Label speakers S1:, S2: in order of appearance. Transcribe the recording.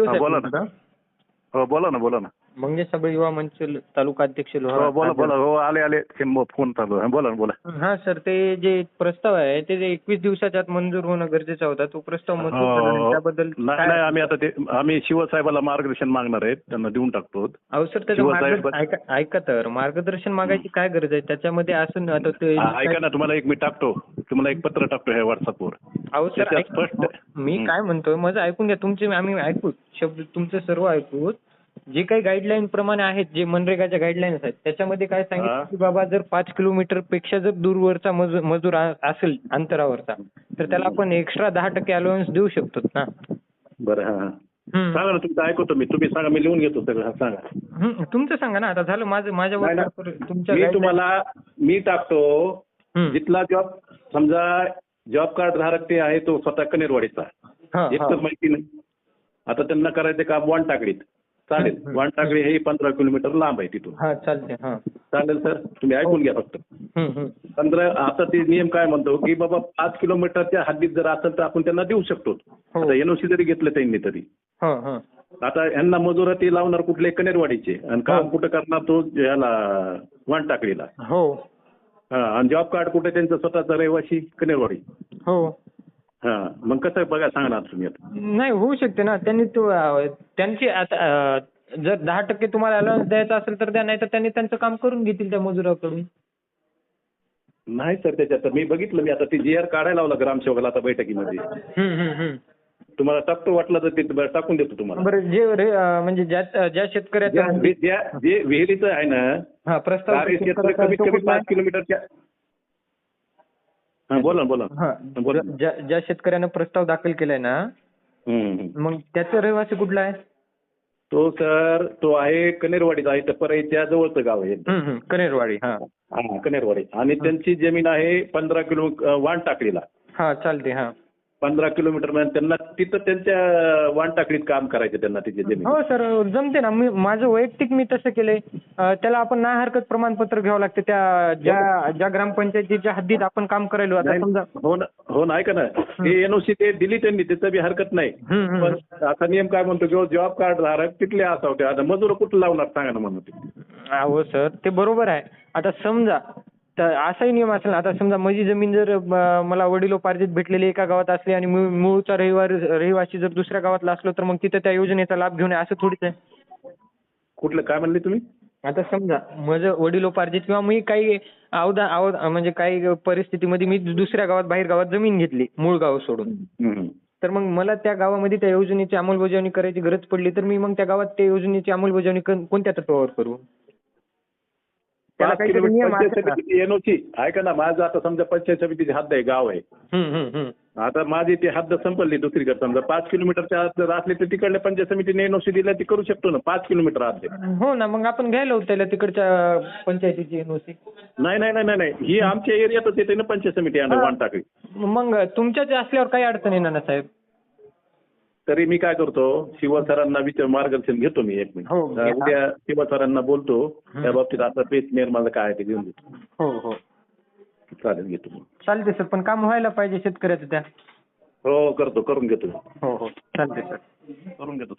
S1: हा, बोला ना. हो बोला ना बोला ना.
S2: मंगेश साबळे युवा मंच तालुका अध्यक्ष लोहा
S1: हो बोला बोला. हो आले आले. फोन चालू आहे. बोला ना बोला.
S2: हा सर ते जे प्रस्ताव आहे ते जे एकवीस दिवसाच्या आत मंजूर होणं गरजेचा होता तो प्रस्ताव मंजूर
S1: हो,
S2: झाला
S1: हो,
S2: नाही. त्याबद्दल
S1: नाही आम्ही आता ते आम्ही शिवसाहेबाला मार्गदर्शन मागणार आहेत. त्यांना देऊन टाकतो.
S2: अहो सर त्याचं ऐका तर. मार्गदर्शन मागायची काय गरज आहे? त्याच्यामध्ये असं न- आता ते
S1: ऐका ना तुम्हाला एक मी टाकतो. तुम्हाला एक पत्र टाकतो ह्या व्हॉट्सअपवर
S2: अहो सर
S1: स्पष्ट-
S2: मी. काय म्हणतोय माझं ऐकून घ्या तुमचे आम्ही ऐकू शब्द तुमचे सर्व ऐकू जे काही गाईडलाईन प्रमाणे आहेत जे मनरेगाच्या गाईडलाईन्स आहेत त्याच्यामध्ये काय सांगितलं. की बाबा जर पाच किलोमीटरपेक्षा जर दूरवरचा मजूर असेल अंतरावरचा तर त्याला आपण एक्स्ट्रा दहा टक्के अलाउन्स देऊ शकतो ना
S1: बरं. सांगा ना तुमचं ऐकतो मी तुम्ही सांगा मी लिहून घेतो सगळं सांगा
S2: तुमचं सांगा ना आता झालं माझं माझ्या तुमच्या
S1: तुम्हाला मी टाकतो. जिथला जॉब समजा जॉब कार्ड धारक ते आहे तो स्वतः कनेरवाडीचा.
S2: हा,
S1: एक. तर माहिती नाही. आता त्यांना करायचं काम टाकडीत चालेल.
S2: हं, हं.
S1: हे पंधरा किलोमीटर लांब आहे तिथून.
S2: हा चालते हा.
S1: चालेल सर तुम्ही ऐकून घ्या फक्त. पंधरा आता ते नियम काय म्हणतो की बाबा पाच किलोमीटरच्या हद्दीत जर असेल तर आपण त्यांना देऊ शकतो.
S2: हो.
S1: आता एनओसी जरी घेतलं त्यांनी तरी. आता यांना मजुरा ते लावणार कुठले? कनेरवाडीचे. आणि काम. कुठं करणार तो याला
S2: हो
S1: हा. आणि जॉब कार्ड कुठे त्यांचं? स्वतःचा रहिवासी कनेरवाडी.
S2: हो.
S1: हा मग कसं बघा सांगा ना तुम्ही आता.
S2: नाही होऊ शकते ना. त्यांनी तो अं, त्यांची आता अं, जर दहा टक्के तुम्हाला अलाउन्स द्यायचा असेल तर द्या नाही तर त्यांनी त्यांचं काम करून घेतील त्या मजुराकडून.
S1: नाही सर त्याच्यात मी बघितलं. मी आता ती जी आर काढायला लावला ग्रामसेवकाला आता बैठकीमध्ये.
S2: हम्म, हम्म, हम्म.
S1: तुम्हाला टाकतो वाटलं तर ते टाकून देतो तुम्हाला
S2: बरं जे रे- अं, म्हणजे ज्या ज्या
S1: ज्या-
S2: शेतकऱ्याचा
S1: ज्या- जे विहिरीचं आहे ना
S2: हा प्रस्ताव शेतकऱ्याचा
S1: कमीत
S2: तो
S1: कमी
S2: कुठला
S1: पाच? किलोमीटरच्या हा बोला ना बोला ना.
S2: हा
S1: बोला
S2: ज्या ज्या शेतकऱ्यानं प्रस्ताव दाखल केलाय ना
S1: हम्म, हम्म.
S2: मग त्याचा रहिवासी कुठला आहे
S1: तो सर तो आहे कनेरवाडीचा आहे तर परईच्या जवळचं गाव आहे
S2: हम्म, हम्म. कनेरवाडी हा
S1: हा कनेरवाडी आणि त्यांची जमीन आहे पंधरा किलो अं, वाण टाकडीला
S2: हा चालते हा
S1: पंधरा किलोमीटर म्हणजे त्यांना तिथं त्यांच्या वाण टाकडीत काम करायचं त्यांना तिची जमीन
S2: हो सर जमते ना. मी माझं वैयक्तिक मी तसं केलंय. अं, त्याला आपण ना हरकत प्रमाणपत्र घ्यावं लागते. त्या ज्या ज्या ग्रामपंचायतीच्या हद्दीत आपण काम करायलो आता
S1: नाही,
S2: समजा
S1: हो ना हो ना ऐका ना. हे. एनओसी ते दिली त्यांनी त्याचं बी हरकत नाही.
S2: हम्म, हम्म.
S1: पण आता नियम काय म्हणतो किंवा जॉब कार्ड धारक तिथले असावते आता मजूर कुठं लावणार सांगा ना म्हणून. ते
S2: हो सर ते बरोबर आहे. आता समजा तर असाही नियम असेल ना, आता समजा माझी जमीन जर मला वडिलोपार्जित भेटलेली एका गावात असली आणि मूळ- मूळचा रहिवार रहिवासी जर दुसऱ्या गावातला असलो तर मग तिथं त्या योजनेचा लाभ घेऊन असं थोडीच आहे.
S1: कुठलं काय म्हणले तुम्ही?
S2: आता समजा माझं वडिलोपार्जित किंवा मी काही अवधा म्हणजे काही परिस्थितीमध्ये मी दुसऱ्या गावात बाहेर गावात जमीन घेतली मूळ गाव सोडून.
S1: हम्म.
S2: तर मग मला त्या गावामध्ये त्या योजनेची अंमलबजावणी करायची गरज पडली तर मी मग त्या गावात त्या योजनेची अंमलबजावणी कोणत्या तत्वावर करू? त्याला काहीतरी
S1: किलोमीटर
S2: नियम ना?
S1: समितीची एनओसी ऐका ना माझं आता समजा पंचायत समितीची हद्द आहे गाव आहे
S2: हम्म, हम्म, हम्म.
S1: आता माझी ती हद्द संपली दुसरीकडे समजा पाच किलोमीटरच्या आत जर असली तर तिकडल्या पंचायत समितीने एनओसी दिल्या ती करू शकतो ना पाच किलोमीटर आहे.
S2: हो ना मग आपण घ्यायला होतं त्याला तिकडच्या पंचायतीची एनओसी
S1: नाही नाही नाही नाही नाही ही आमच्या एरियातच येते ना पंचायत समिती आहे
S2: हा.
S1: टाकळी
S2: मग तुमच्याच असल्यावर काही अडचण येणार ना साहेब
S1: तरी मी काय करतो शिवा सरांना विचार मार्गदर्शन घेतो मी एक
S2: हो,
S1: मिनिट
S2: घ्या.
S1: उद्या शिवा सरांना बोलतो
S2: हं.
S1: त्या बाबतीत आता पेच निर्माण काय ते घेऊन देतो.
S2: हो हो.
S1: चालेल घेतो.
S2: चालते सर पण काम व्हायला पाहिजे शेतकऱ्याचं त्या.
S1: हो करतो करून घेतो
S2: हो हो. चालते सर.
S1: करून घेतो.